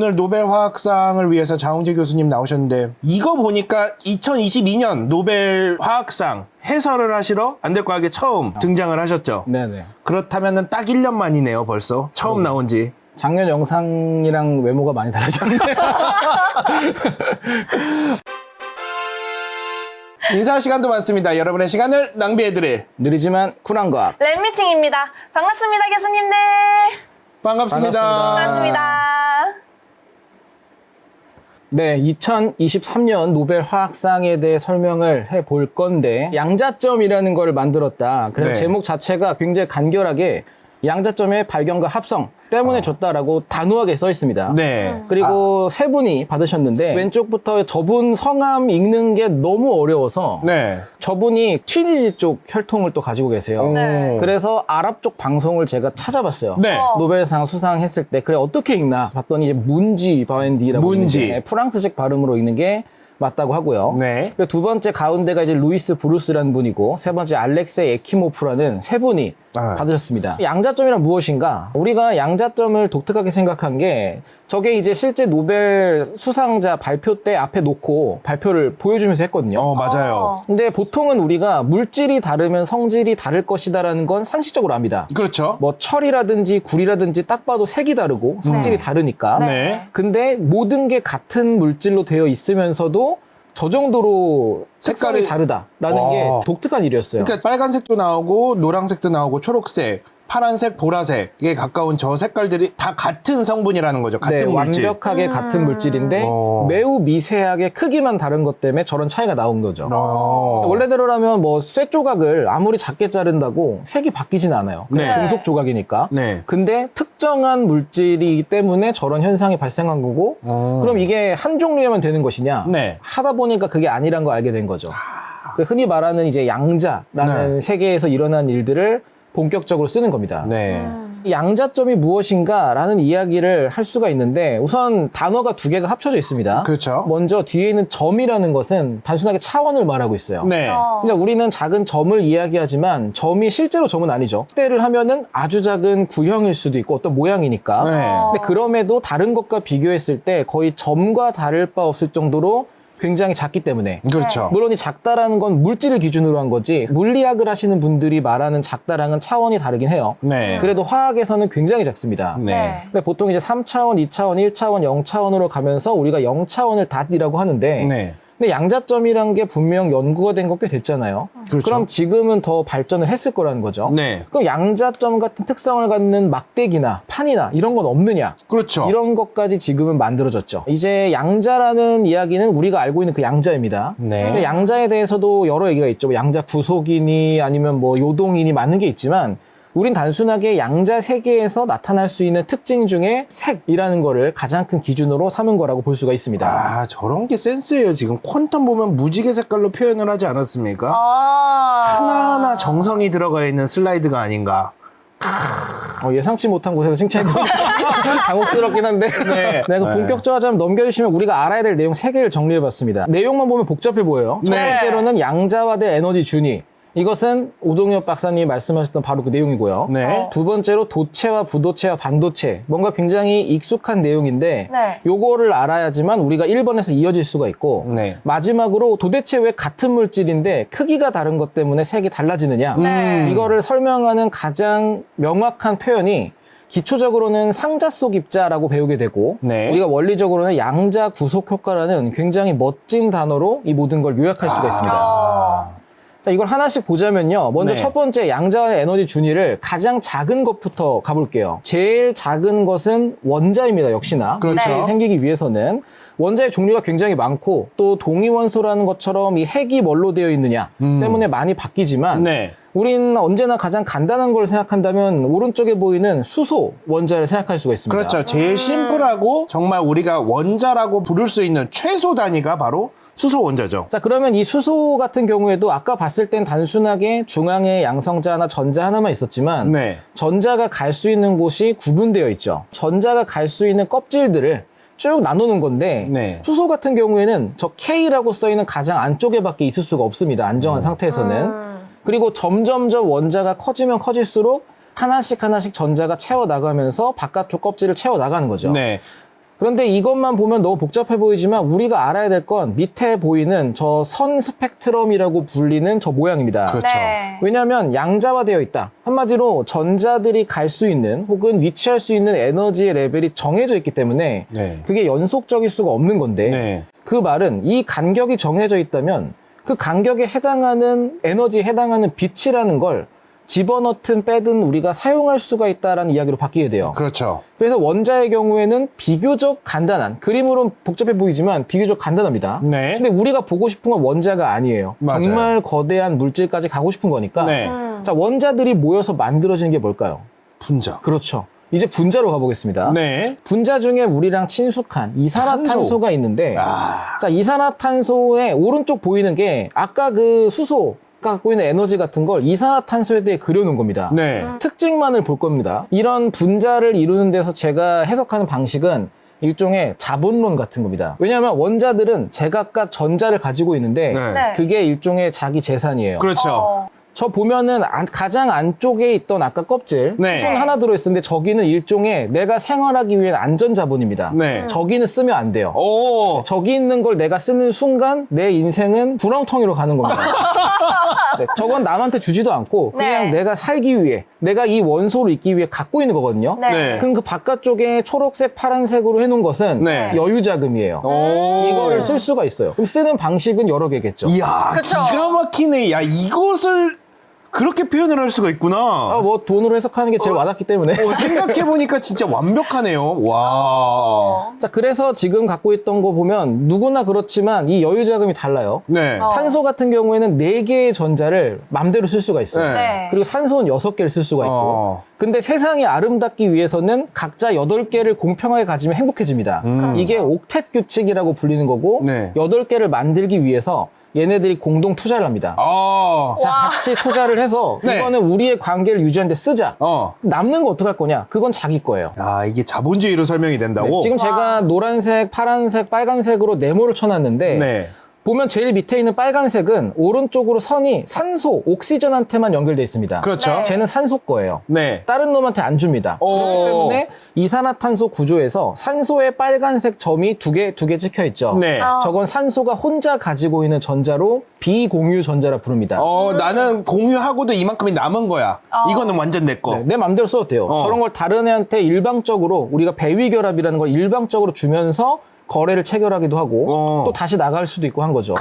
오늘 노벨 화학상을 위해서 자홍재 교수님 나오셨는데 이거 보니까 2022년 노벨 화학상 해설을 하시러 안될과학에 처음 등장을 하셨죠. 네네. 그렇다면은 딱 1년 만이네요, 벌써. 처음 나온 지. 작년 영상이랑 외모가 많이 달라졌는데. 인사할 시간도 많습니다. 여러분의 시간을 낭비해드릴 느리지만 쿨한 과학. 랩미팅입니다. 반갑습니다, 교수님들. 반갑습니다. 반갑습니다. 네, 2023년 노벨 화학상에 대해 설명을 해 볼 건데 양자점이라는 걸 만들었다. 그래서 네. 제목 자체가 굉장히 간결하게 양자점의 발견과 합성 때문에 줬다라고 단호하게 써 있습니다. 네. 그리고 세 분이 받으셨는데 왼쪽부터 저분 성함 읽는 게 너무 어려워서 네. 저분이 튀니지 쪽 혈통을 또 가지고 계세요. 네. 그래서 아랍 쪽 방송을 제가 찾아봤어요. 네. 어. 노벨상 수상했을 때 그래 어떻게 읽나 봤더니 이제 문지 바웬디라고 문지. 있는데 프랑스식 발음으로 읽는 게 맞다고 하고요. 네. 두 번째 가운데가 이제 루이스 브루스라는 분이고 세 번째 알렉세이 에키모프라는 세 분이 아. 받으셨습니다. 양자점이란 무엇인가? 우리가 양자점을 독특하게 생각한 게 저게 이제 실제 노벨 수상자 발표 때 앞에 놓고 발표를 보여주면서 했거든요. 어, 맞아요. 어. 근데 보통은 우리가 물질이 다르면 성질이 다를 것이다라는 건 상식적으로 압니다. 그렇죠. 뭐 철이라든지 굴이라든지 딱 봐도 색이 다르고 성질이 다르니까. 네. 근데 모든 게 같은 물질로 되어 있으면서도 저 정도로 색깔이 색깔이- 다르다라는 와. 게 독특한 일이었어요. 그러니까 빨간색도 나오고 노란색도 나오고 초록색, 파란색, 보라색에 가까운 저 색깔들이 다 같은 성분이라는 거죠. 같은 네, 물질. 완벽하게 같은 물질인데 어. 매우 미세하게 크기만 다른 것 때문에 저런 차이가 나온 거죠. 어. 원래대로라면 뭐 쇠 조각을 아무리 작게 자른다고 색이 바뀌진 않아요. 그냥 네. 금속 조각이니까. 네. 근데 특정한 물질이기 때문에 저런 현상이 발생한 거고 어. 그럼 이게 한 종류에만 되는 것이냐? 네. 하다 보니까 그게 아니란 걸 알게 된 거죠. 그 흔히 말하는 이제 양자라는 세계에서 일어난 일들을 본격적으로 쓰는 겁니다. 네. 이 양자점이 무엇인가라는 이야기를 할 수가 있는데 우선 단어가 두 개가 합쳐져 있습니다. 그렇죠. 먼저 뒤에 있는 점이라는 것은 단순하게 차원을 말하고 있어요. 네. 어. 우리는 작은 점을 이야기하지만 점이 실제로 점은 아니죠. 때를 하면은 아주 작은 구형일 수도 있고 어떤 모양이니까. 네. 어. 근데 그럼에도 다른 것과 비교했을 때 거의 점과 다를 바 없을 정도로 굉장히 작기 때문에 그렇죠. 물론 이 작다라는 건 물질을 기준으로 한 거지 물리학을 하시는 분들이 말하는 작다랑은 차원이 다르긴 해요. 네. 그래도 화학에서는 굉장히 작습니다. 네. 근데 보통 이제 3차원, 2차원, 1차원, 0차원으로 가면서 우리가 0차원을 닷이라고 하는데 네. 근데 양자점이란 게 분명 연구가 된 거 꽤 됐잖아요. 그렇죠. 럼 지금은 더 발전을 했을 거라는 거죠. 네. 그럼 양자점 같은 특성을 갖는 막대기나 판이나 이런 건 없느냐? 그렇죠. 이런 것까지 지금은 만들어졌죠. 이제 양자라는 이야기는 우리가 알고 있는 그 양자입니다. 네. 근데 양자에 대해서도 여러 얘기가 있죠. 뭐 양자 구속이니 아니면 뭐 요동이니 많은 게 있지만 우린 단순하게 양자 세계에서 나타날 수 있는 특징 중에 색이라는 거를 가장 큰 기준으로 삼은 거라고 볼 수가 있습니다. 아, 저런 게 센스예요. 지금 퀀텀 보면 무지개 색깔로 표현을 하지 않았습니까? 아. 하나하나 정성이 들어가 있는 슬라이드가 아닌가. 어, 예상치 못한 곳에서 칭찬이 들어가서 당혹스럽긴 한데. 네. 네, 그 네. 본격적으로 좀 넘겨주시면 우리가 알아야 될 내용 세개를 정리해봤습니다. 내용만 보면 복잡해 보여요. 첫 네. 번째로는 양자와 대 에너지 준위. 이것은 오동엽 박사님이 말씀하셨던 바로 그 내용이고요. 네. 두 번째로 도체와 부도체와 반도체. 뭔가 굉장히 익숙한 내용인데 네. 요거를 알아야지만 우리가 1번에서 이어질 수가 있고 네. 마지막으로 도대체 왜 같은 물질인데 크기가 다른 것 때문에 색이 달라지느냐 네. 이거를 설명하는 가장 명확한 표현이 기초적으로는 상자 속 입자라고 배우게 되고 네. 우리가 원리적으로는 양자 구속 효과라는 굉장히 멋진 단어로 이 모든 걸 요약할 수가 있습니다. 아. 자, 이걸 하나씩 보자면요. 먼저 네. 첫 번째 양자와의 에너지 준위를 가장 작은 것부터 가볼게요. 제일 작은 것은 원자입니다. 역시나 그렇죠. 생기기 위해서는 원자의 종류가 굉장히 많고 또 동위원소라는 것처럼 이 핵이 뭘로 되어 있느냐 음. 때문에 많이 바뀌지만 네. 우린 언제나 가장 간단한 걸 생각한다면 오른쪽에 보이는 수소 원자를 생각할 수가 있습니다. 그렇죠. 제일 심플하고 정말 우리가 원자라고 부를 수 있는 최소 단위가 바로 수소 원자죠. 자, 그러면 이 수소 같은 경우에도 아까 봤을 땐 단순하게 중앙에 양성자 하나, 전자 하나만 있었지만 네. 전자가 갈 수 있는 곳이 구분되어 있죠. 전자가 갈 수 있는 껍질들을 쭉 나누는 건데 네. 수소 같은 경우에는 저 K라고 써 있는 가장 안쪽에밖에 있을 수가 없습니다. 안정한 상태에서는. 음. 그리고 점점점 원자가 커지면 커질수록 하나씩 하나씩 전자가 채워 나가면서 바깥쪽 껍질을 채워 나가는 거죠. 네. 그런데 이것만 보면 너무 복잡해 보이지만 우리가 알아야 될 건 밑에 보이는 저 선 스펙트럼이라고 불리는 저 모양입니다. 그렇죠. 네. 왜냐하면 양자화되어 있다. 한마디로 전자들이 갈 수 있는 혹은 위치할 수 있는 에너지의 레벨이 정해져 있기 때문에 네. 그게 연속적일 수가 없는 건데 네. 그 말은 이 간격이 정해져 있다면 그 간격에 해당하는 에너지에 해당하는 빛이라는 걸 집어넣든 빼든 우리가 사용할 수가 있다라는 이야기로 바뀌게 돼요. 그렇죠. 그래서 원자의 경우에는 비교적 간단한 그림으로는 복잡해 보이지만 비교적 간단합니다. 네. 근데 우리가 보고 싶은 건 원자가 아니에요. 맞아요. 정말 거대한 물질까지 가고 싶은 거니까. 네. 음. 자, 원자들이 모여서 만들어지는 게 뭘까요? 분자. 그렇죠. 이제 분자로 가보겠습니다. 네. 분자 중에 우리랑 친숙한 이산화탄소 가 있는데 아. 자, 이산화탄소의 오른쪽 보이는 게 아까 그 수소 가 갖고 있는 에너지 같은 걸 이산화탄소에 대해 그려놓은 겁니다. 네. 특징만을 볼 겁니다. 이런 분자를 이루는 데서 제가 해석하는 방식은 일종의 자본론 같은 겁니다. 왜냐하면 원자들은 제각각 전자를 가지고 있는데 네. 네. 그게 일종의 자기 재산이에요. 그렇죠. 어. 저 보면은 안- 가장 안쪽에 있던 아까 껍질 네. 손 하나 들어있었는데 저기는 일종의 내가 생활하기 위한 안전 자본입니다. 네. 저기는 쓰면 안 돼요. 오. 저기 있는 걸 내가 쓰는 순간 내 인생은 구렁텅이로 가는 겁니다. 네, 저건 남한테 주지도 않고 그냥 네. 내가 살기 위해 내가 이 원소를 있기 위해 갖고 있는 거거든요. 네. 네. 그럼 그 바깥쪽에 초록색, 파란색으로 해놓은 것은 네. 여유 자금이에요. 오. 이거를 쓸 수가 있어요. 그럼 쓰는 방식은 여러 개겠죠. 이야, 그쵸. 기가 막히네. 야, 이것을 그렇게 표현을 할 수가 있구나. 아, 뭐 돈으로 해석하는 게 제일 와닿기 때문에. 어, 생각해보니까 진짜 완벽하네요. 와. 자, 그래서 지금 갖고 있던 거 보면 누구나 그렇지만 이 여유 자금이 달라요. 네. 어. 탄소 같은 경우에는 4개의 전자를 맘대로 쓸 수가 있어요. 네. 네. 그리고 산소는 6개를 쓸 수가 있고. 어. 근데 세상이 아름답기 위해서는 각자 8개를 공평하게 가지면 행복해집니다. 음. 이게 옥텟 규칙이라고 불리는 거고 네. 8개를 만들기 위해서 얘네들이 공동 투자를 합니다. 어. 자, 같이 투자를 해서 네. 이거는 우리의 관계를 유지하는데 쓰자. 어. 남는 거 어떡할 거냐? 그건 자기 거예요. 야, 이게 자본주의로 설명이 된다고? 네, 지금 제가 노란색, 파란색, 빨간색으로 네모를 쳐놨는데 네. 보면 제일 밑에 있는 빨간색은 오른쪽으로 선이 산소, 옥시전한테만 연결돼 있습니다. 그렇죠. 네. 쟤는 산소 거예요. 네. 다른 놈한테 안 줍니다. 오. 그렇기 때문에 이산화탄소 구조에서 산소의 빨간색 점이 두 개, 두 개 찍혀 있죠. 네. 어. 저건 산소가 혼자 가지고 있는 전자로 비공유 전자라 부릅니다. 어, 나는 공유하고도 이만큼이 남은 거야. 어. 이거는 완전 내 거. 네, 내 맘대로 써도 돼요. 어. 저런 걸 다른 애한테 일방적으로 우리가 배위 결합이라는 걸 일방적으로 주면서 거래를 체결하기도 하고 어. 또 다시 나갈 수도 있고 한 거죠.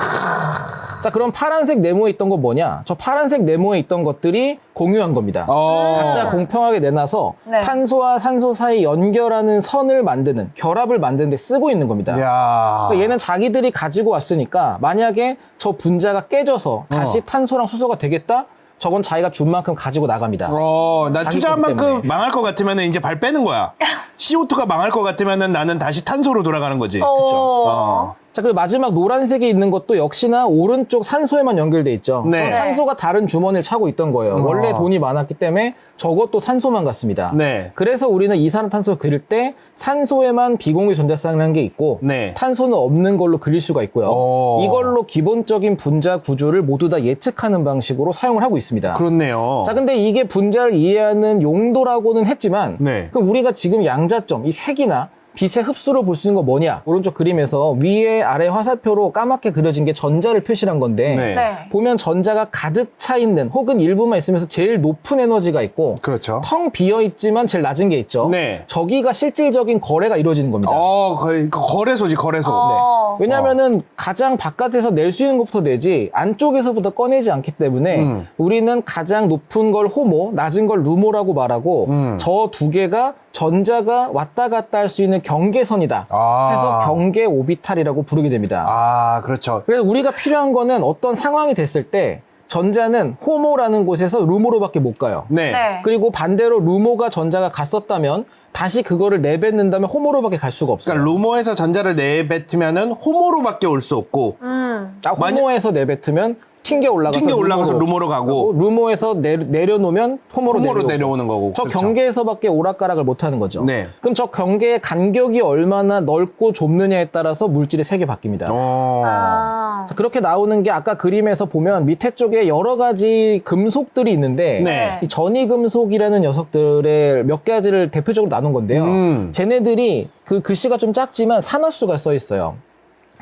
자, 그럼 파란색 네모에 있던 건 뭐냐? 저 파란색 네모에 있던 것들이 공유한 겁니다. 어. 각자 공평하게 내놔서 네. 탄소와 산소 사이 연결하는 선을 만드는 결합을 만드는 데 쓰고 있는 겁니다. 야. 그러니까 얘는 자기들이 가지고 왔으니까 만약에 저 분자가 깨져서 다시 어. 탄소랑 수소가 되겠다? 저건 자기가 준 만큼 가지고 나갑니다. 어, 나 자기 투자한 거기 만큼 때문에. 망할 것 같으면 이제 발 빼는 거야. CO2가 망할 것 같으면 나는 다시 탄소로 돌아가는 거지. 어. 어. 자, 그리고 마지막 노란색에 있는 것도 역시나 오른쪽 산소에만 연결돼 있죠. 네. 저 산소가 다른 주머니를 차고 있던 거예요. 원래 돈이 많았기 때문에 저것도 산소만 같습니다. 네. 그래서 우리는 이산화탄소를 그릴 때 산소에만 비공유 전자쌍이라는 게 있고 네. 탄소는 없는 걸로 그릴 수가 있고요. 오. 이걸로 기본적인 분자 구조를 모두 다 예측하는 방식으로 사용을 하고 있습니다. 그렇네요. 자, 근데 이게 분자를 이해하는 용도라고는 했지만 네. 그럼 우리가 지금 양자점, 이 색이나 빛의 흡수를 볼수 있는 거 뭐냐? 오른쪽 그림에서 위에 아래 화살표로 까맣게 그려진 게 전자를 표시한 건데 네. 네. 보면 전자가 가득 차 있는 혹은 일부만 있으면서 제일 높은 에너지가 있고 그렇죠. 텅 비어 있지만 제일 낮은 게 있죠. 네. 저기가 실질적인 거래가 이루어지는 겁니다. 어, 거의 그 거래소지, 거래소. 어. 왜냐면은 가장 바깥에서 낼 수 있는 것부터 내지 안쪽에서부터 꺼내지 않기 때문에 음. 우리는 가장 높은 걸 호모, 낮은 걸 루모라고 말하고 음. 저 두 개가 전자가 왔다 갔다 할 수 있는 경계선이다. 아. 해서 경계 오비탈이라고 부르게 됩니다. 아, 그렇죠. 그래서 우리가 필요한 거는 어떤 상황이 됐을 때 전자는 호모라는 곳에서 루모로밖에 못 가요. 네. 네. 그리고 반대로 루모가 전자가 갔었다면 다시 그거를 내뱉는다면 호모로밖에 갈 수가 없어요. 그러니까 루모에서 전자를 내뱉으면은 호모로밖에 올 수 없고 음. 아, 만약- 호모에서 내뱉으면 튕겨 올라가서 튕겨 올라가서 루머로 루머로 가고 루머에서 내, 내려놓으면 호모로 내려오고. 내려오는 거고. 저 그렇죠. 경계에서밖에 오락가락을 못 하는 거죠. 네. 그럼 저 경계의 간격이 얼마나 넓고 좁느냐에 따라서 물질의 색이 바뀝니다. 어. 아. 자, 그렇게 나오는 게 아까 그림에서 보면 밑에 쪽에 여러 가지 금속들이 있는데 네. 이 전이 금속이라는 녀석들의 몇 가지를 대표적으로 나눈 건데요. 음. 쟤네들이 그 글씨가 좀 작지만 산화수가 써 있어요.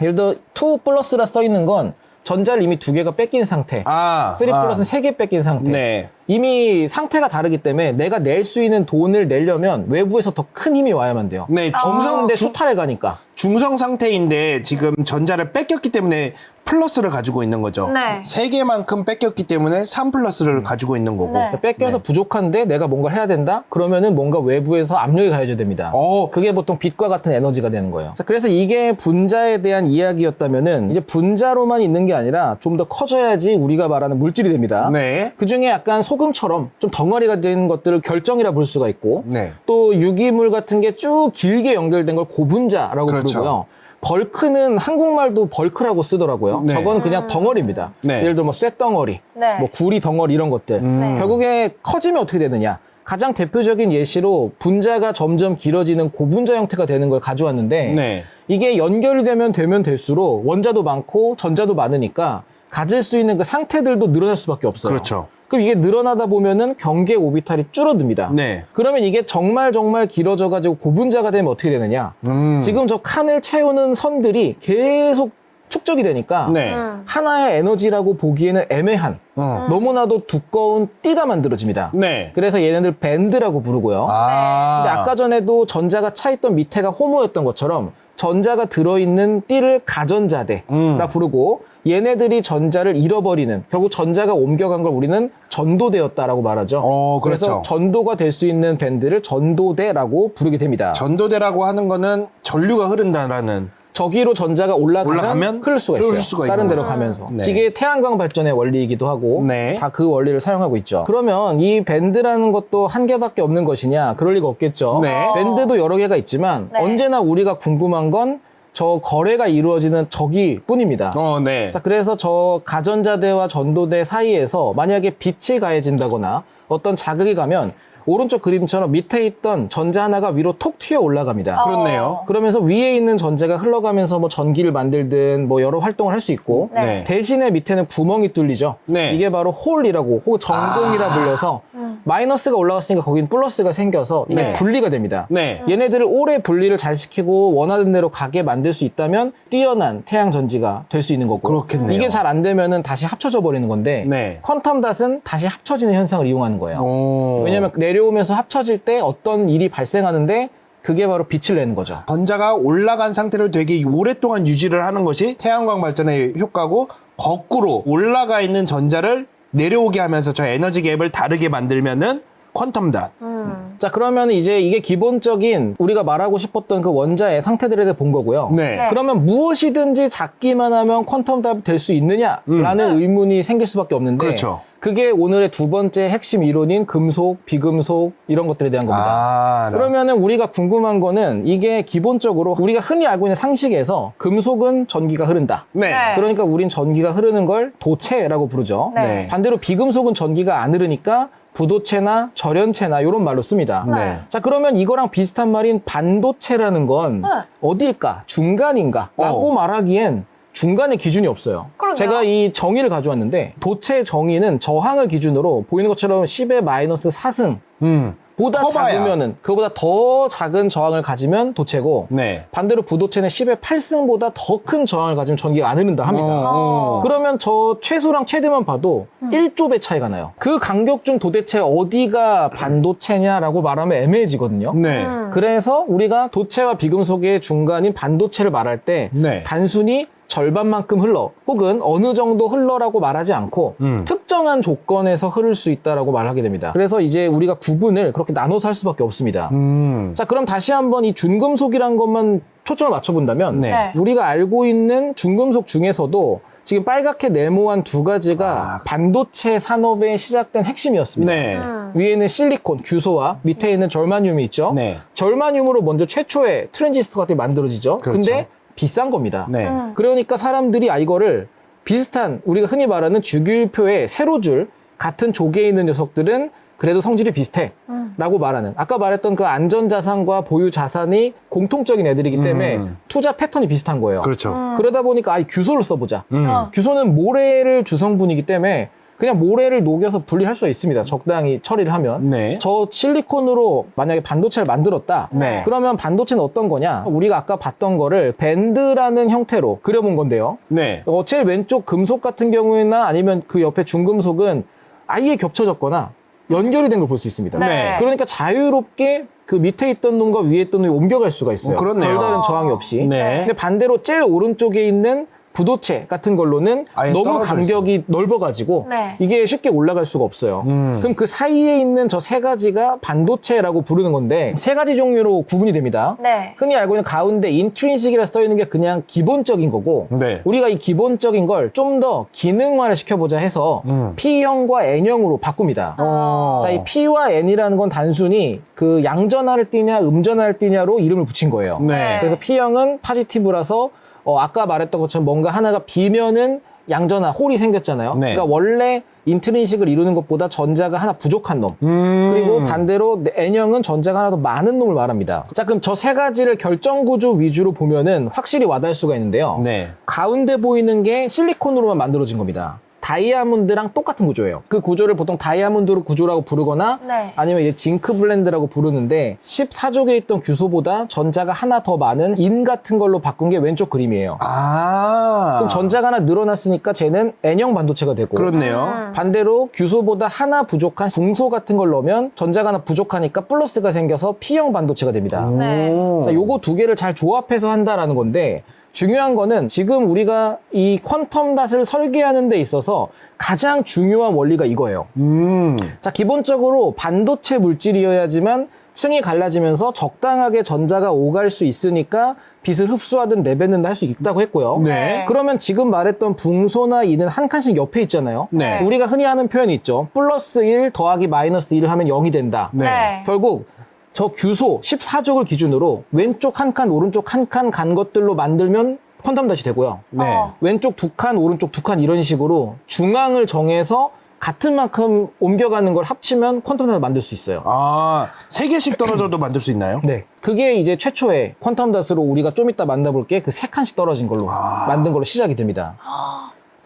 예를 들어 2 플러스라 써 있는 건 전자를 이미 두 개가 뺏긴 상태. 아. 3 아. 플러스는 세 개 뺏긴 상태. 네. 이미 상태가 다르기 때문에 내가 낼 수 있는 돈을 내려면 외부에서 더 큰 힘이 와야만 돼요. 네, 중성 중, 수탈해 가니까. 중성 상태인데 지금 전자를 뺏겼기 때문에 플러스를 가지고 있는 거죠. 네. 세 개만큼 뺏겼기 때문에 3 플러스를 가지고 있는 거고. 네. 뺏겨서 부족한데 내가 뭔가 해야 된다? 그러면은 뭔가 외부에서 압력이 가해져야 됩니다. 어. 그게 보통 빛과 같은 에너지가 되는 거예요. 자, 그래서 이게 분자에 대한 이야기였다면은 이제 분자로만 있는 게 아니라 좀 더 커져야지 우리가 말하는 물질이 됩니다. 네. 그 중에 약간 소금처럼 좀 덩어리가 된 것들을 결정이라 볼 수가 있고 네. 또 유기물 같은 게 쭉 길게 연결된 걸 고분자라고 그렇죠. 부르고요. 벌크는 한국말도 벌크라고 쓰더라고요. 네. 저건 그냥 덩어리입니다. 네. 예를 들어 뭐 쇳덩어리, 네. 뭐 구리 덩어리 이런 것들. 음. 결국에 커지면 어떻게 되느냐? 가장 대표적인 예시로 분자가 점점 길어지는 고분자 형태가 되는 걸 가져왔는데 네. 이게 연결되면 되면 될수록 원자도 많고 전자도 많으니까 가질 수 있는 그 상태들도 늘어날 수밖에 없어요. 그렇죠. 그럼 이게 늘어나다 보면은 경계 오비탈이 줄어듭니다. 네. 그러면 이게 정말 정말 길어져 가지고 고분자가 되면 어떻게 되느냐? 음. 지금 저 칸을 채우는 선들이 계속 축적이 되니까 네. 음. 하나의 에너지라고 보기에는 애매한 어. 너무나도 두꺼운 띠가 만들어집니다. 네. 그래서 얘네들 밴드라고 부르고요. 아. 근데 아까 전에도 전자가 차 있던 밑에가 호모였던 것처럼 전자가 들어있는 띠를 가전자대라 음. 부르고 얘네들이 전자를 잃어버리는 결국 전자가 옮겨간 걸 우리는 전도되었다라고 말하죠. 어, 그렇죠. 래서 전도가 될 수 있는 밴드를 전도대라고 부르게 됩니다. 전도대라고 하는 거는 전류가 흐른다라는. 저기로 전자가 올라가면, 올라가면 흐를 수가 있어요. 수가 다른 데로 거죠. 가면서. 네. 이게 태양광 발전의 원리이기도 하고 네. 다 그 원리를 사용하고 있죠. 그러면 이 밴드라는 것도 한 개밖에 없는 것이냐? 그럴 리가 없겠죠. 네. 밴드도 여러 개가 있지만 네. 언제나 우리가 궁금한 건 저 거래가 이루어지는 저기 뿐입니다. 어, 네. 자, 그래서 저 가전자대와 전도대 사이에서 만약에 빛이 가해진다거나 어떤 자극이 가면 오른쪽 그림처럼 밑에 있던 전자 하나가 위로 톡 튀어 올라갑니다. 그렇네요. 그러면서 위에 있는 전자가 흘러가면서 뭐 전기를 만들든 뭐 여러 활동을 할 수 있고 네. 네. 대신에 밑에는 구멍이 뚫리죠. 네. 이게 바로 홀이라고 혹은 전공이라 아. 불려서 마이너스가 올라갔으니까 거긴 플러스가 생겨서 이게 네. 분리가 됩니다. 네. 얘네들을 오래 분리를 잘 시키고 원하는 대로 가게 만들 수 있다면 뛰어난 태양 전지가 될 수 있는 거고 그렇겠네요. 이게 잘 안 되면은 다시 합쳐져 버리는 건데 네. 퀀텀 닷은 다시 합쳐지는 현상을 이용하는 거예요. 오. 왜냐하면 내 려오면서 합쳐질 때 어떤 일이 발생하는데 그게 바로 빛을 내는 거죠. 전자가 올라간 상태를 되게 오랫동안 유지를 하는 것이 태양광 발전의 효과고 거꾸로 올라가 있는 전자를 내려오게 하면서 저 에너지 갭을 다르게 만들면은 퀀텀닷. 음. 자 그러면 이제 이게 기본적인 우리가 말하고 싶었던 그 원자의 상태들에 대해 본 거고요. 네. 네. 그러면 무엇이든지 작기만 하면 퀀텀 답이 될 수 있느냐라는 의문이 생길 수밖에 없는데 그렇죠. 그게 오늘의 두 번째 핵심 이론인 금속, 비금속 이런 것들에 대한 겁니다. 아, 나- 그러면은 우리가 궁금한 거는 이게 기본적으로 우리가 흔히 알고 있는 상식에서 금속은 전기가 흐른다. 네. 네. 그러니까 우린 전기가 흐르는 걸 도체라고 부르죠. 네. 네. 반대로 비금속은 전기가 안 흐르니까 부도체나 절연체나 이런 말로 씁니다. 네. 자 그러면 이거랑 비슷한 말인 반도체라는 건 네. 어딜까 중간인가 라고 어. 말하기엔 중간의 기준이 없어요. 그러게요. 제가 이 정의를 가져왔는데 도체 정의는 저항을 기준으로 보이는 것처럼 10의 마이너스 4승 음. 보다 커봐야. 작으면은 그보다 더 작은 저항을 가지면 도체고 네. 반대로 부도체는 10의 8승보다 더 큰 저항을 가지면 전기가 안 흐른다 합니다. 어, 어. 그러면 저 최소랑 최대만 봐도 1조 차이가 나요. 그 간격 중 도대체 어디가 반도체냐라고 말하면 애매해지거든요. 네. 음. 그래서 우리가 도체와 비금속의 중간인 반도체를 말할 때 네. 단순히 절반만큼 흘러 혹은 어느 정도 흘러라고 말하지 않고 음. 특정한 조건에서 흐를 수 있다라고 말하게 됩니다. 그래서 이제 우리가 구분을 그렇게 나눠서 할 수밖에 없습니다. 음. 자, 그럼 다시 한번 이 중금속이란 것만 초점을 맞춰본다면 네. 네. 우리가 알고 있는 중금속 중에서도 지금 빨갛게 네모한 두 가지가 아. 반도체 산업에 시작된 핵심이었습니다. 네. 음. 위에는 실리콘, 규소와 밑에 있는 절마늄이 있죠. 네. 절마늄으로 먼저 최초의 트랜지스터 같은 게 만들어지죠. 그렇죠. 근데 비싼 겁니다. 네. 음. 그러니까 사람들이 아 이거를 비슷한 우리가 흔히 말하는 주기율표의 세로줄 같은 조개에 있는 녀석들은 그래도 성질이 비슷해. 라고 말하는. 아까 말했던 그 안전자산과 보유자산이 공통적인 애들이기 때문에 음. 투자 패턴이 비슷한 거예요. 그렇죠. 그러다 보니까 아예 규소를 써보자. 음. 어. 규소는 모래를 주성분이기 때문에 그냥 모래를 녹여서 분리할 수가 있습니다. 적당히 처리를 하면. 네. 저 실리콘으로 만약에 반도체를 만들었다. 네. 그러면 반도체는 어떤 거냐? 우리가 아까 봤던 거를 밴드라는 형태로 그려본 건데요. 네. 어, 제일 왼쪽 금속 같은 경우에나 아니면 그 옆에 중금속은 아예 겹쳐졌거나 연결이 된 걸 볼 수 있습니다. 네. 그러니까 자유롭게 그 밑에 있던 놈과 위에 있던 놈이 옮겨갈 수가 있어요. 어, 그렇네요. 별다른 저항이 없이. 네. 근데 반대로 제일 오른쪽에 있는 부도체 같은 걸로는 너무 떨어져 간격이 넓어가지고 네. 이게 쉽게 올라갈 수가 없어요. 음. 그럼 그 사이에 있는 저 세 가지가 반도체라고 부르는 건데 세 가지 종류로 구분이 됩니다. 네. 흔히 알고 있는 가운데 인트린식이라 써 있는 게 그냥 기본적인 거고 네. 우리가 이 기본적인 걸 좀 더 기능화를 시켜보자 해서 음. P형과 N형으로 바꿉니다. 어. 자, 이 P와 N이라는 건 단순히 그 양전화를 띠냐 음전화를 띠냐로 이름을 붙인 거예요. 네. 그래서 P형은 파지티브라서 어, 아까 말했던 것처럼 뭔가 하나가 비면은 양전화 홀이 생겼잖아요. 네. 그러니까 원래 인트린식을 이루는 것보다 전자가 하나 부족한 놈. 음. 그리고 반대로 N형은 전자가 하나 더 많은 놈을 말합니다. 자, 그럼 저 세 가지를 결정 구조 위주로 보면은 확실히 와닿을 수가 있는데요. 네. 가운데 보이는 게 실리콘으로만 만들어진 겁니다. 다이아몬드랑 똑같은 구조예요. 그 구조를 보통 다이아몬드 구조라고 부르거나 네. 아니면 이제 징크 블렌드라고 부르는데 14족에 있던 규소보다 전자가 하나 더 많은 인 같은 걸로 바꾼 게 왼쪽 그림이에요. 아. 그럼 전자가 하나 늘어났으니까 쟤는 N형 반도체가 되고 그렇네요. 음. 반대로 규소보다 하나 부족한 중소 같은 걸 넣으면 전자가 하나 부족하니까 플러스가 생겨서 P형 반도체가 됩니다. 네. 오. 자, 요거 두 개를 잘 조합해서 한다라는 건데 중요한 거는 지금 우리가 이 퀀텀 닷을 설계하는 데 있어서 가장 중요한 원리가 이거예요. 음. 자, 기본적으로 반도체 물질이어야지만 층이 갈라지면서 적당하게 전자가 오갈 수 있으니까 빛을 흡수하든 내뱉는다 할수 있다고 했고요. 네. 그러면 지금 말했던 붕소나 이는 한 칸씩 옆에 있잖아요. 네. 우리가 흔히 하는 표현이 있죠. 플러스 1 더하기 마이너스 1을 하면 0이 된다. 네. 네. 결국 저 규소 14족을 기준으로 왼쪽 한 칸, 오른쪽 한 칸 간 것들로 만들면 퀀텀 닷이 되고요. 네. 어. 왼쪽 두 칸, 오른쪽 두 칸 이런 식으로 중앙을 정해서 같은 만큼 옮겨가는 걸 합치면 퀀텀 닷을 만들 수 있어요. 아, 세 개씩 떨어져도 만들 수 있나요? 네. 그게 이제 최초의 퀀텀 닷으로 우리가 좀 이따 만나볼 게 그 세 칸씩 떨어진 걸로 아. 만든 걸로 시작이 됩니다.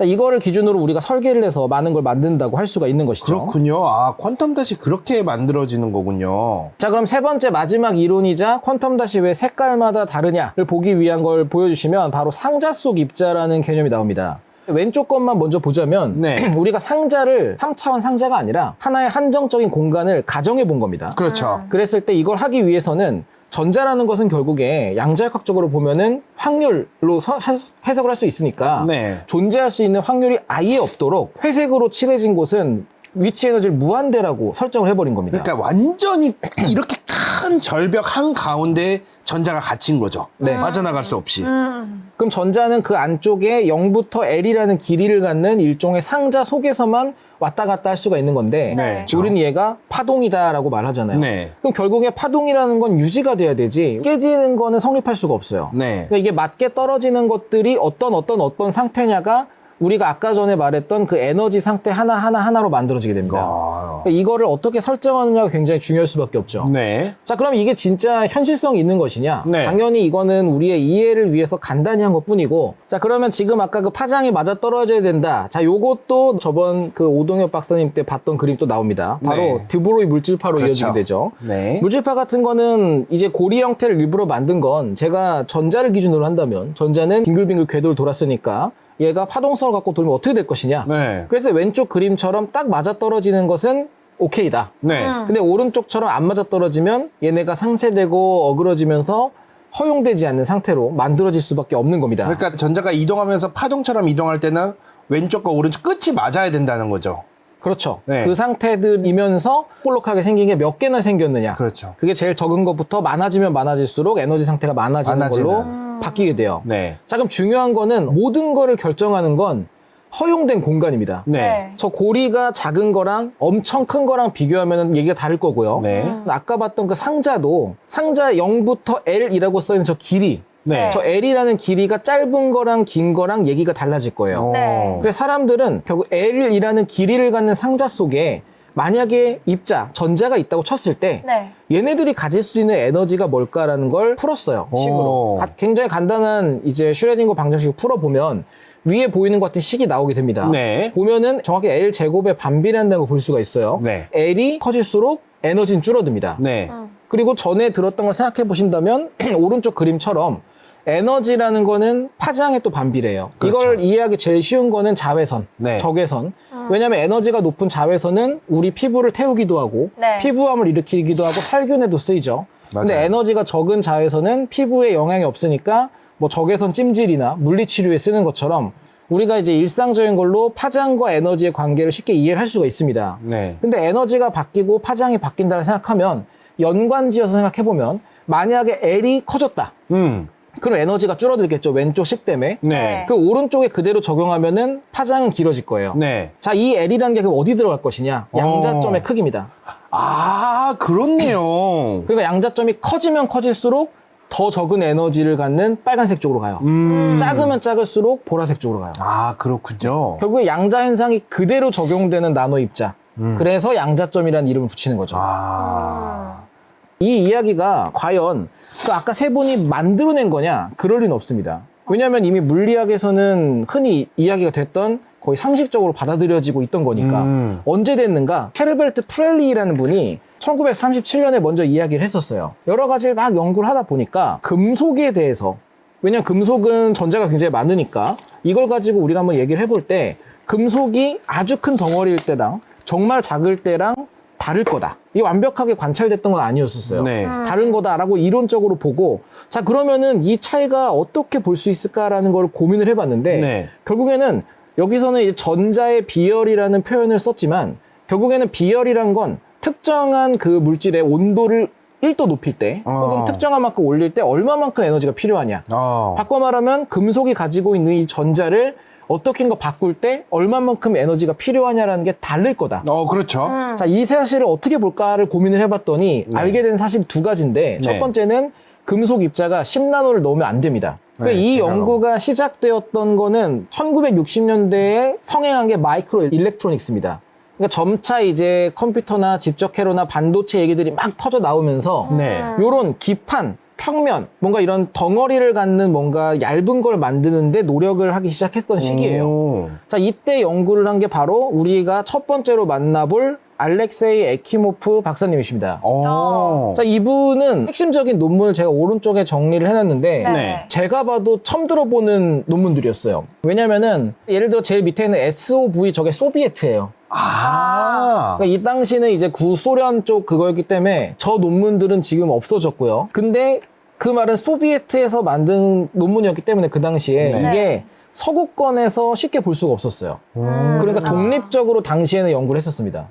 자, 이거를 기준으로 우리가 설계를 해서 많은 걸 만든다고 할 수가 있는 것이죠. 그렇군요. 아, 퀀텀 닷이 그렇게 만들어지는 거군요. 자, 그럼 세 번째 마지막 이론이자 퀀텀 닷이 왜 색깔마다 다르냐를 보기 위한 걸 보여주시면 바로 상자 속 입자라는 개념이 나옵니다. 왼쪽 것만 먼저 보자면 네. 우리가 상자를 3차원 상자가 아니라 하나의 한정적인 공간을 가정해 본 겁니다. 그렇죠. 그랬을 때 이걸 하기 위해서는 전자라는 것은 결국에 양자역학적으로 보면은 확률로 서- 해- 해석을 할 수 있으니까 네. 존재할 수 있는 확률이 아예 없도록 회색으로 칠해진 곳은 위치 에너지를 무한대라고 설정을 해버린 겁니다. 그러니까 완전히 이렇게 큰 절벽 한 가운데 전자가 갇힌 거죠. 네. 빠져나갈 수 없이. 음. 그럼 전자는 그 안쪽에 0부터 L이라는 길이를 갖는 일종의 상자 속에서만 왔다 갔다 할 수가 있는 건데 네. 우리는 얘가 파동이다라고 말하잖아요. 네. 그럼 결국에 파동이라는 건 유지가 돼야 되지 깨지는 거는 성립할 수가 없어요. 네. 그러니까 이게 맞게 떨어지는 것들이 어떤 어떤 어떤 상태냐가 우리가 아까 전에 말했던 그 에너지 상태 하나 하나 하나로 만들어지게 됩니다. 아, 그러니까 이거를 어떻게 설정하느냐가 굉장히 중요할 수밖에 없죠. 네. 자, 그럼 이게 진짜 현실성이 있는 것이냐? 네. 당연히 이거는 우리의 이해를 위해서 간단히 한 것 뿐이고. 자, 그러면 지금 아까 그 파장이 맞아 떨어져야 된다. 자, 요것도 저번 그 오동엽 박사님 때 봤던 그림 또 나옵니다. 바로 네. 드브로이 물질파로 그렇죠. 이어지게 되죠. 네. 물질파 같은 거는 이제 고리 형태를 일부러 만든 건 제가 전자를 기준으로 한다면 전자는 빙글빙글 궤도를 돌았으니까 얘가 파동성을 갖고 돌면 어떻게 될 것이냐. 네. 그래서 왼쪽 그림처럼 딱 맞아 떨어지는 것은 오케이다. 네. 음. 근데 오른쪽처럼 안 맞아 떨어지면 얘네가 상쇄되고 어그러지면서 허용되지 않는 상태로 만들어질 수밖에 없는 겁니다. 그러니까 전자가 이동하면서 파동처럼 이동할 때는 왼쪽과 오른쪽 끝이 맞아야 된다는 거죠. 그렇죠. 네. 그 상태들이면서 볼록하게 생긴 게 몇 개나 생겼느냐. 그렇죠. 그게 제일 적은 것부터 많아지면 많아질수록 에너지 상태가 많아지는 많아지는. 걸로 바뀌게 돼요. 네. 자, 그럼 중요한 거는 모든 거를 결정하는 건 허용된 공간입니다. 네. 네. 저 고리가 작은 거랑 엄청 큰 거랑 비교하면 얘기가 다를 거고요. 네. 아까 봤던 그 상자도 상자 0부터 L이라고 써 있는 저 길이 네. 저 L이라는 길이가 짧은 거랑 긴 거랑 얘기가 달라질 거예요. 어. 네. 그래서 사람들은 결국 L이라는 길이를 갖는 상자 속에 만약에 입자, 전자가 있다고 쳤을 때 네. 얘네들이 가질 수 있는 에너지가 뭘까라는 걸 풀었어요. 식으로. 가- 굉장히 간단한 이제 슈레딩거 방정식을 풀어보면 위에 보이는 것 같은 식이 나오게 됩니다. 네. 보면은 정확히 L 제곱에 반비례한다고 볼 수가 있어요. 네. L이 커질수록 에너지는 줄어듭니다. 네. 그리고 전에 들었던 걸 생각해 보신다면 오른쪽 그림처럼 에너지라는 거는 파장에 또 반비례해요. 그렇죠. 이걸 이해하기 제일 쉬운 거는 자외선, 네. 적외선. 왜냐하면 에너지가 높은 자외선은 우리 피부를 태우기도 하고 네. 피부암을 일으키기도 하고 살균에도 쓰이죠. 근데 맞아요. 에너지가 적은 자외선은 피부에 영향이 없으니까 뭐 적외선 찜질이나 물리치료에 쓰는 것처럼 우리가 이제 일상적인 걸로 파장과 에너지의 관계를 쉽게 이해를 할 수가 있습니다. 네. 근데 에너지가 바뀌고 파장이 바뀐다고 생각하면 연관지어서 생각해보면 만약에 L이 커졌다. 음. 그럼 에너지가 줄어들겠죠. 왼쪽 식 때문에. 네. 그 오른쪽에 그대로 적용하면은 파장은 길어질 거예요. 네. 자, 이 L이라는 게 그럼 어디 들어갈 것이냐? 양자점의 어. 크기입니다. 아, 그렇네요. 그러니까 양자점이 커지면 커질수록 더 적은 에너지를 갖는 빨간색 쪽으로 가요. 음. 작으면 작을수록 보라색 쪽으로 가요. 아, 그렇군요. 결국에 양자 현상이 그대로 적용되는 나노 입자. 그래서 양자점이라는 이름을 붙이는 거죠. 아. 이 이야기가 과연 그 아까 세 분이 만들어낸 거냐? 그럴 리는 없습니다. 왜냐하면 이미 물리학에서는 흔히 이야기가 됐던 거의 상식적으로 받아들여지고 있던 거니까 음. 언제 됐는가? 헤르베르트 프렐리라는 분이 1937년에 먼저 이야기를 했었어요. 여러 가지를 막 연구를 하다 보니까 금속에 대해서 왜냐면 금속은 전자가 굉장히 많으니까 이걸 가지고 우리가 한번 얘기를 해볼 때 금속이 아주 큰 덩어리일 때랑 정말 작을 때랑 다를 거다. 이게 완벽하게 관찰됐던 건 아니었었어요. 네. 다른 거다라고 이론적으로 보고 자 그러면은 이 차이가 어떻게 볼 수 있을까라는 걸 고민을 해봤는데 네. 결국에는 여기서는 이제 전자의 비열이라는 표현을 썼지만 결국에는 비열이란 건 특정한 그 물질의 온도를 1도 높일 때 어. 혹은 특정한 만큼 올릴 때 얼마만큼 에너지가 필요하냐. 어. 바꿔 말하면 금속이 가지고 있는 이 전자를 어떻게인가 바꿀 때 얼마만큼 에너지가 필요하냐라는 게 다를 거다. 어, 그렇죠. 자, 이 사실을 어떻게 볼까를 고민을 해봤더니 알게 된 사실 두 가지인데 네. 첫 번째는 금속 입자가 10나노를 넣으면 안 됩니다. 그러니까 네, 이 제가 연구가 시작되었던 거는 1960년대에 성행한 게 마이크로 일렉트로닉스입니다. 그러니까 점차 이제 컴퓨터나 집적회로나 반도체 얘기들이 막 터져 나오면서 네. 요런 기판, 평면, 뭔가 이런 덩어리를 갖는 뭔가 얇은 걸 만드는데 노력을 하기 시작했던 시기예요. 오. 자, 이때 연구를 한 게 바로 우리가 첫 번째로 만나볼 알렉세이 에키모프 박사님이십니다. 오. 자, 이분은 핵심적인 논문을 제가 오른쪽에 정리를 해놨는데, 네. 제가 봐도 처음 들어보는 논문들이었어요. 왜냐면은, 예를 들어 제일 밑에 있는 SOV 저게 소비에트예요. 아. 그러니까 이 당시는 이제 구소련 쪽 그거였기 때문에 저 논문들은 지금 없어졌고요. 근데 그 말은 소비에트에서 만든 논문이었기 때문에 그 당시에 네. 이게 서구권에서 쉽게 볼 수가 없었어요. 음. 그러니까 독립적으로 당시에는 연구를 했었습니다.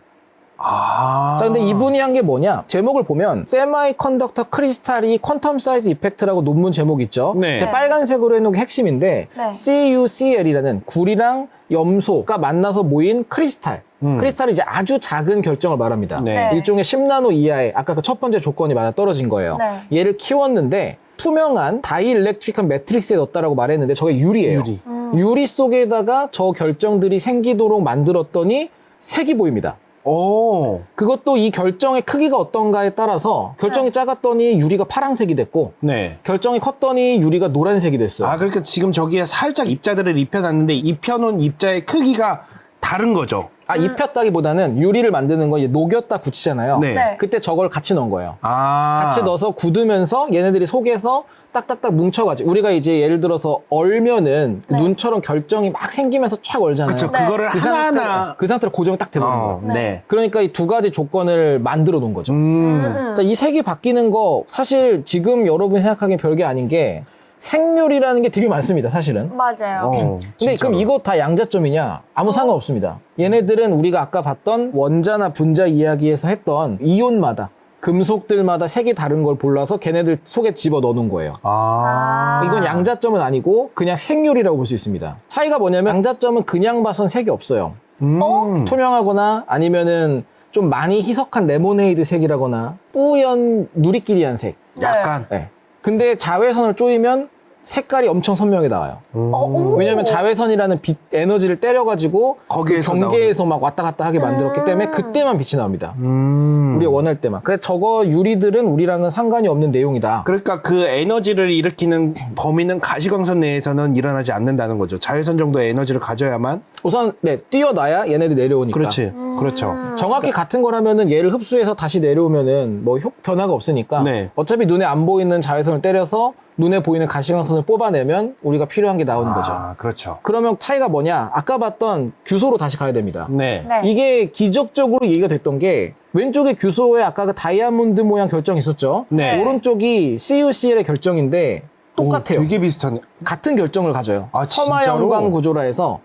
아. 자, 근데 이분이 한 게 뭐냐? 제목을 보면 세마이 컨덕터 크리스탈이 퀀텀 사이즈 이펙트라고 논문 제목 있죠? 네. 제 빨간색으로 해놓은 게 핵심인데 네. CuCl이라는 구리랑 염소가 만나서 모인 크리스탈. 음. 크리스탈이 이제 아주 작은 결정을 말합니다. 네. 네. 일종의 10나노 이하의 아까 그 첫 번째 조건이 맞아 떨어진 거예요. 네. 얘를 키웠는데 투명한 다이일렉트릭한 매트릭스에 넣었다라고 말했는데 저게 유리예요. 유리. 유리 속에다가 저 결정들이 생기도록 만들었더니 색이 보입니다. 오. 그것도 이 결정의 크기가 어떤가에 따라서 결정이 작았더니 유리가 파란색이 됐고 네. 결정이 컸더니 유리가 노란색이 됐어요. 아, 그러니까 지금 저기에 살짝 입자들을 입혀놨는데 입혀놓은 입자의 크기가 다른 거죠. 아, 입혔다기보다는 유리를 만드는 거 이제 녹였다 굳히잖아요. 네. 네. 그때 저걸 같이 넣은 거예요. 아. 같이 넣어서 굳으면서 얘네들이 속에서 딱딱딱 뭉쳐가지고 우리가 이제 예를 들어서 얼면은 그 네. 눈처럼 결정이 막 생기면서 촥 얼잖아요. 그렇죠. 네. 그거를 그 하나하나. 상태로, 그 상태로 고정이 딱 돼버린 어, 거예요. 네. 그러니까 이 두 가지 조건을 만들어 놓은 거죠. 음. 자, 이 색이 바뀌는 거 사실 지금 여러분이 생각하기엔 별게 아닌 게 생률이라는 게 되게 많습니다, 사실은. 맞아요. 어, 근데 진짜로. 그럼 이거 다 양자점이냐? 아무 상관없습니다. 얘네들은 우리가 아까 봤던 원자나 분자 이야기에서 했던 이온마다 금속들마다 색이 다른 걸 골라서 걔네들 속에 집어 넣어놓은 거예요. 아. 이건 양자점은 아니고 그냥 생률이라고 볼 수 있습니다. 차이가 뭐냐면 양자점은 그냥 봐선 색이 없어요. 음. 투명하거나 아니면은 좀 많이 희석한 레모네이드 색이라거나 뿌연 누리끼리한 색. 약간. 네. 근데 자외선을 쪼이면 색깔이 엄청 선명하게 나와요. 음. 어, 오. 왜냐하면 자외선이라는 빛 에너지를 때려가지고 거기에서 그 경계에서 막 왔다 갔다 하게 만들었기 때문에 그때만 빛이 나옵니다. 음. 우리가 원할 때만. 그래서 저거 유리들은 우리랑은 상관이 없는 내용이다. 그러니까 그 에너지를 일으키는 범위는 가시광선 내에서는 일어나지 않는다는 거죠. 자외선 정도의 에너지를 가져야만. 우선 네 뛰어나야 얘네들 내려오니까. 그렇지. 그렇죠. 정확히 같은 거라면은 얘를 흡수해서 다시 내려오면은 뭐 효, 변화가 없으니까 네. 어차피 눈에 안 보이는 자외선을 때려서 눈에 보이는 가시광선을 뽑아내면 우리가 필요한 게 나오는 거죠. 아, 그렇죠. 그러면 차이가 뭐냐? 아까 봤던 규소로 다시 가야 됩니다. 네. 네. 이게 기적적으로 얘기가 됐던 게 왼쪽에 규소에 아까 그 다이아몬드 모양 결정이 있었죠. 네. 오른쪽이 CUCL의 결정인데 똑같아요. 오, 되게 비슷하네. 같은 결정을 가져요. 아, 서마영광 진짜로? 구조라 해서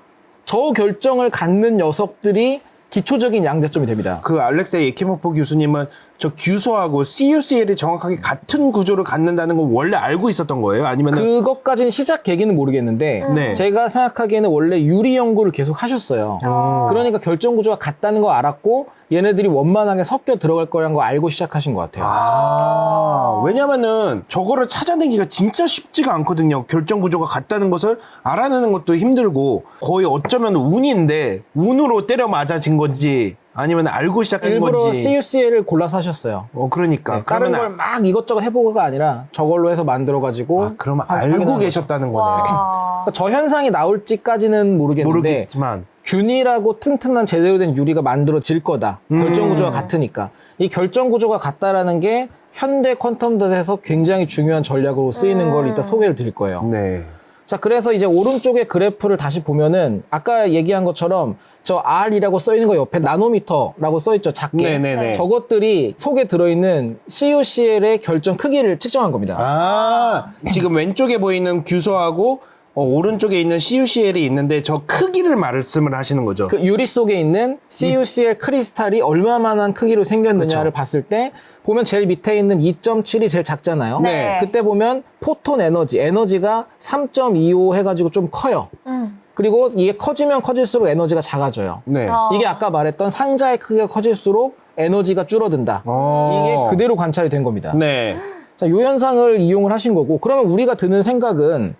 저 결정을 갖는 녀석들이 기초적인 양자점이 됩니다. 그 알렉세이 예키모프 교수님은 저 규소하고 CUCL이 정확하게 같은 구조를 갖는다는 건 원래 알고 있었던 거예요? 아니면 은 그것까지는 시작 계기는 모르겠는데 네. 제가 생각하기에는 원래 유리 연구를 계속 하셨어요. 어. 그러니까 결정 구조가 같다는 거 알았고 얘네들이 원만하게 섞여 들어갈 거라는 거 알고 시작하신 것 같아요. 아, 왜냐면은 저거를 찾아내기가 진짜 쉽지가 않거든요. 결정 구조가 같다는 것을 알아내는 것도 힘들고 거의 어쩌면 운인데 운으로 때려 맞아진 건지 아니면 알고 시작한 일부러 건지. CUCL을 골라서 하셨어요. 어, 그러니까. 네, 다른 그러면 걸 막 이것저것 해보고가 아니라 저걸로 해서 만들어가지고 아, 그러면 하- 알고 거죠. 계셨다는 거네요. 와. 그러니까 저 현상이 나올지까지는 모르겠는데 모르겠지만. 균일하고 튼튼한 제대로 된 유리가 만들어질 거다. 음. 결정 구조가 같으니까. 이 결정 구조가 같다라는 게 현대 퀀텀 닷에서 굉장히 중요한 전략으로 쓰이는 걸 이따 소개를 드릴 거예요. 네. 자, 그래서 이제 오른쪽의 그래프를 다시 보면은 아까 얘기한 것처럼 저 R이라고 써 있는 거 옆에 나노미터라고 써 있죠. 작게. 네네네. 저것들이 속에 들어 있는 COCL의 결정 크기를 측정한 겁니다. 아, 지금 왼쪽에 보이는 규소하고 어, 오른쪽에 있는 CUCL이 있는데 저 크기를 말씀을 하시는 거죠. 그 유리 속에 있는 CUCL 크리스탈이 얼마만한 크기로 생겼느냐를 봤을 때 보면 제일 밑에 있는 2.7이 제일 작잖아요. 네. 그때 보면 포톤 에너지, 에너지가 3.25 해가지고 좀 커요. 음. 그리고 이게 커지면 커질수록 에너지가 작아져요. 네. 어. 이게 아까 말했던 상자의 크기가 커질수록 에너지가 줄어든다. 어. 이게 그대로 관찰이 된 겁니다. 네. 자, 요 현상을 이용을 하신 거고, 그러면 우리가 드는 생각은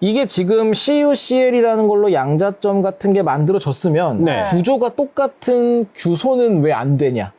이게 지금 CUCL이라는 걸로 양자점 같은 게 만들어졌으면 네. 구조가 똑같은 규소는 왜 안 되냐?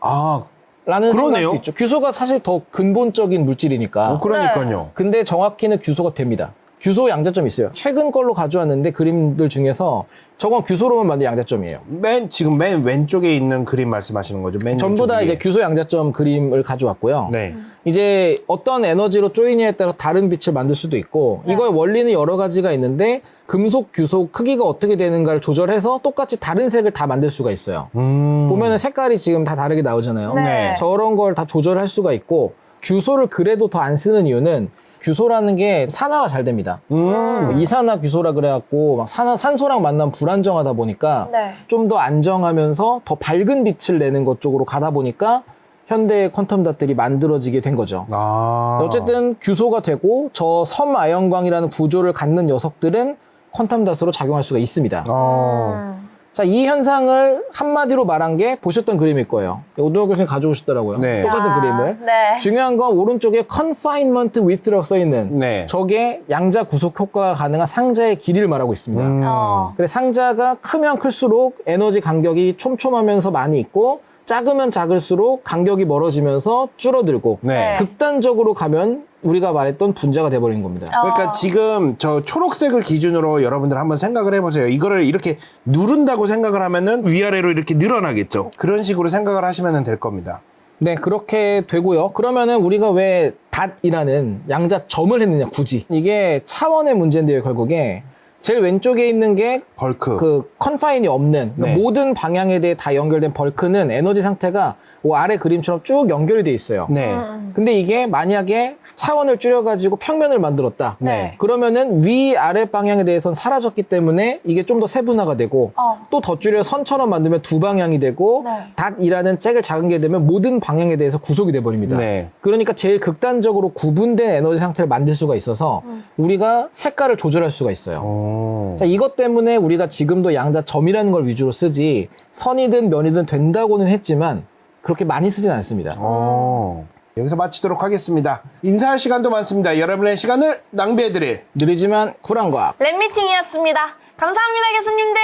아, 라는 그러네요. 생각도 있죠. 규소가 사실 더 근본적인 물질이니까. 어, 그러니까요. 근데 정확히는 규소가 됩니다. 규소 양자점이 있어요. 최근 걸로 가져왔는데 그림들 중에서 저건 규소로만 만든 양자점이에요. 맨 지금 맨 왼쪽에 있는 그림 말씀하시는 거죠. 맨 전부 다 왼쪽 이제 위에. 규소 양자점 그림을 가져왔고요. 네. 이제 어떤 에너지로 쪼이냐에 따라 다른 빛을 만들 수도 있고 이거의 원리는 여러 가지가 있는데 금속 규소 크기가 어떻게 되는가를 조절해서 똑같이 다른 색을 다 만들 수가 있어요. 음. 보면은 색깔이 지금 다 다르게 나오잖아요. 네. 저런 걸 다 조절할 수가 있고 규소를 그래도 더 안 쓰는 이유는 규소라는 게 산화가 잘 됩니다. 음. 뭐 이산화 규소라 그래갖고 막 산화, 산소랑 만나면 불안정하다 보니까 네. 좀 더 안정하면서 더 밝은 빛을 내는 것 쪽으로 가다 보니까 현대 퀀텀 닷들이 만들어지게 된 거죠. 아. 어쨌든 규소가 되고 저 섬아연광이라는 구조를 갖는 녀석들은 퀀텀 닷으로 작용할 수가 있습니다. 어. 음. 자, 이 현상을 한마디로 말한 게 보셨던 그림일 거예요. 오도혁 교수님 가져오셨더라고요. 네. 똑같은 아, 그림을. 네. 중요한 건 오른쪽에 confinement width라고 써 있는 네. 저게 양자 구속 효과가 가능한 상자의 길이를 말하고 있습니다. 음. 어. 그래 상자가 크면 클수록 에너지 간격이 촘촘하면서 많이 있고 작으면 작을수록 간격이 멀어지면서 줄어들고 네. 극단적으로 가면 우리가 말했던 분자가 돼버리는 겁니다. 그러니까 어. 지금 저 초록색을 기준으로 여러분들 한번 생각을 해보세요. 이거를 이렇게 누른다고 생각을 하면은 위아래로 이렇게 늘어나겠죠. 그런 식으로 생각을 하시면 될 겁니다. 네, 그렇게 되고요. 그러면은 우리가 왜 닷이라는 양자 점을 했느냐, 굳이. 이게 차원의 문제인데요, 결국에. 제일 왼쪽에 있는 게 벌크. 그 컨파인이 없는 그러니까 네. 모든 방향에 대해 다 연결된 벌크는 에너지 상태가 그 아래 그림처럼 쭉 연결이 돼 있어요. 네. 음. 근데 이게 만약에 차원을 줄여가지고 평면을 만들었다. 네. 그러면은 위 아래 방향에 대해서는 사라졌기 때문에 이게 좀 더 세분화가 되고 어. 또 더 줄여 선처럼 만들면 두 방향이 되고 네. 닷이라는 잭을 작은 게 되면 모든 방향에 대해서 구속이 돼 버립니다. 네. 그러니까 제일 극단적으로 구분된 에너지 상태를 만들 수가 있어서 음. 우리가 색깔을 조절할 수가 있어요. 어. 자, 이것 때문에 우리가 지금도 양자 점이라는 걸 위주로 쓰지 선이든 면이든 된다고는 했지만 그렇게 많이 쓰진 않습니다. 어. 여기서 마치도록 하겠습니다. 인사할 시간도 많습니다. 여러분의 시간을 낭비해드릴 느리지만 쿨한 과학. 랩미팅이었습니다. 감사합니다, 교수님들.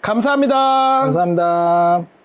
감사합니다. 감사합니다.